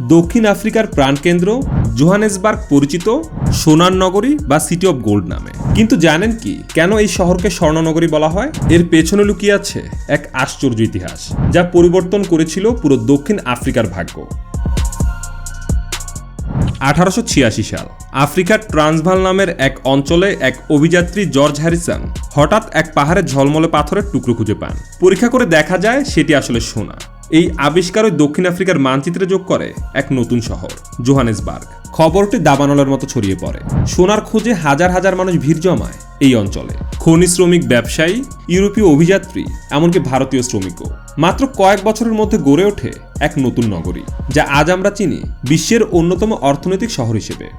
দক্ষিণ আফ্রিকার প্রাণকেন্দ্র, জোহানেসবার্গ পরিচিত, সোনার নগরী বা সিটি অফ গোল্ড নামে। কিন্তু জানেন কি, কেন এই শহরকে স্বর্ণনগরী বলা হয়? এর পেছনে লুকিয়ে আছে এক আশ্চর্য ইতিহাস, যা পরিবর্তন করেছিল পুরো দক্ষিণ আফ্রিকার ভাগ্য। আঠারোশো ছিয়াশি সাল, আফ্রিকার ট্রান্সভাল নামের এক অঞ্চলে এক অভিযাত্রী জর্জ হ্যারিসন হঠাৎ এক পাহাড়ে ঝলমলে পাথরের টুকরো খুঁজে পান। পরীক্ষা করে দেখা যায় সেটি আসলে সোনা। এই আবিষ্কারই দক্ষিণ আফ্রিকার মানচিত্রে যোগ করে এক নতুন শহর, জোহানেসবার্গ। খবরটি দাবানলের মতো ছড়িয়ে পড়ে। সোনার খোঁজে হাজার হাজার মানুষ ভিড় জমায় এই অঞ্চলে। খনি শ্রমিক ব্যবসায়ী, ইউরোপীয় অভিযাত্রী, এমনকি ভারতীয় শ্রমিকও। মাত্র কয়েক বছরের মধ্যে গড়ে ওঠে এক নতুন নগরী, যা আজ আমরা চিনি বিশ্বের অন্যতম অর্থনৈতিক শহর হিসেবে।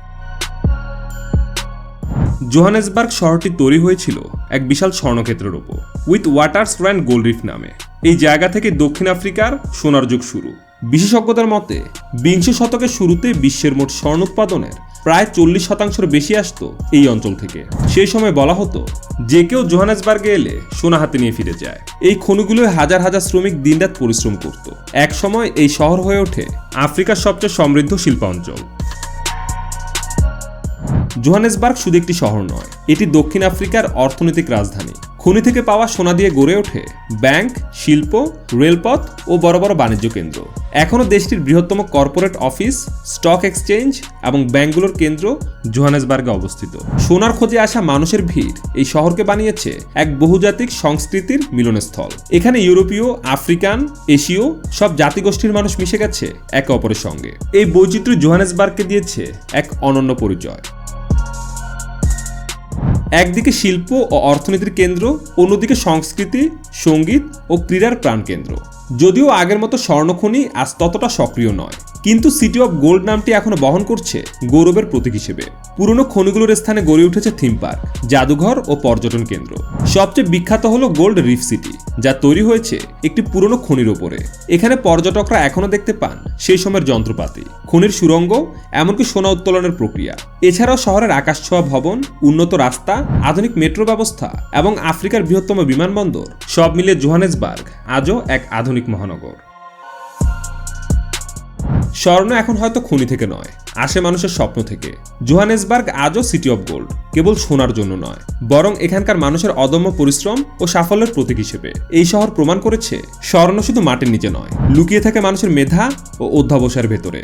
জোহানেসবার্গ শহরটি তৈরি হয়েছিল এক বিশাল স্বর্ণক্ষেত্রের ওপর, with waters and gold reef নামে। এই জায়গা থেকে দক্ষিণ আফ্রিকার সোনার যুগ শুরু। বিশেষজ্ঞদের মতে, বিংশ শতকের শুরুতে বিশ্বের মোট স্বর্ণ উৎপাদনের প্রায় চল্লিশ শতাংশের বেশি আসতো এই অঞ্চল থেকে। সেই সময় বলা হতো, যে কেউ জোহানেসবার্গে এলে সোনা হাতে নিয়ে ফিরে যায়। এই খনিগুলোয় হাজার হাজার শ্রমিক দিনরাত পরিশ্রম করত। এক সময় এই শহর হয়ে ওঠে আফ্রিকার সবচেয়ে সমৃদ্ধ শিল্পাঞ্চল। জোহানেসবার্গ শুধু একটি শহর নয়, এটি দক্ষিণ আফ্রিকার অর্থনৈতিক রাজধানী। খনি থেকে পাওয়া সোনা দিয়ে গড়ে ওঠে ব্যাংক, শিল্প, রেলপথ ও বড় বড় বাণিজ্য কেন্দ্র। এখনও দেশটির বৃহত্তম কর্পোরেট অফিস, স্টক এক্সচেঞ্জ এবং ব্যাংকগুলোর কেন্দ্র জোহানেসবার্গে অবস্থিত। সোনার খোঁজে আসা মানুষের ভিড় এই শহরকে বানিয়েছে এক বহুজাতিক সংস্কৃতির মিলনস্থল। এখানে ইউরোপীয়, আফ্রিকান, এশীয় সব জাতিগোষ্ঠীর মানুষ মিশে গেছে একে অপরের সঙ্গে। এই বৈচিত্র্য জোহানেসবার্গকে দিয়েছে এক অনন্য পরিচয়। একদিকে শিল্প ও অর্থনীতির কেন্দ্র, অন্যদিকে সংস্কৃতি, সংগীত ও ক্রীড়ার প্রাণকেন্দ্র। যদিও আগের মতো স্বর্ণখনি আজ ততটা সক্রিয় নয়। কিন্তু সিটি অফ গোল্ড নামটি এখনও বহন করছে গৌরবের প্রতীক হিসেবে। পুরনো খনিগুলোর স্থানে গড়ে উঠেছে থিম পার্ক জাদুঘর ও পর্যটন কেন্দ্র। সবচেয়ে বিখ্যাত হলো গোল্ড রিফ সিটি যা তৈরি হয়েছে একটি পুরনো খনির ওপরে। এখানে পর্যটকরা এখনও দেখতে পান সেই সময়ের যন্ত্রপাতি, খনির সুরঙ্গ, এমনকি সোনা উত্তোলনের প্রক্রিয়া। এছাড়াও শহরের আকাশ ছোঁয়া ভবন, উন্নত রাস্তা, আধুনিক মেট্রো ব্যবস্থা এবং আফ্রিকার বৃহত্তম বিমানবন্দর সব মিলিয়ে জোহানেসবার্গ আজও এক আধুনিক মহানগর। স্বর্ণ এখন হয়তো খনি থেকে নয়, আসে মানুষের স্বপ্ন থেকে। জোহানেসবার্গ আজও সিটি অফ গোল্ড কেবল সোনার জন্য নয়, বরং এখানকার মানুষের অদম্য পরিশ্রম ও সাফল্যের প্রতীক হিসেবে। এই শহর প্রমাণ করেছে, স্বর্ণ শুধু মাটির নিচে নয়, লুকিয়ে থাকে মানুষের মেধা ও অধ্যাবসায়ের ভেতরে।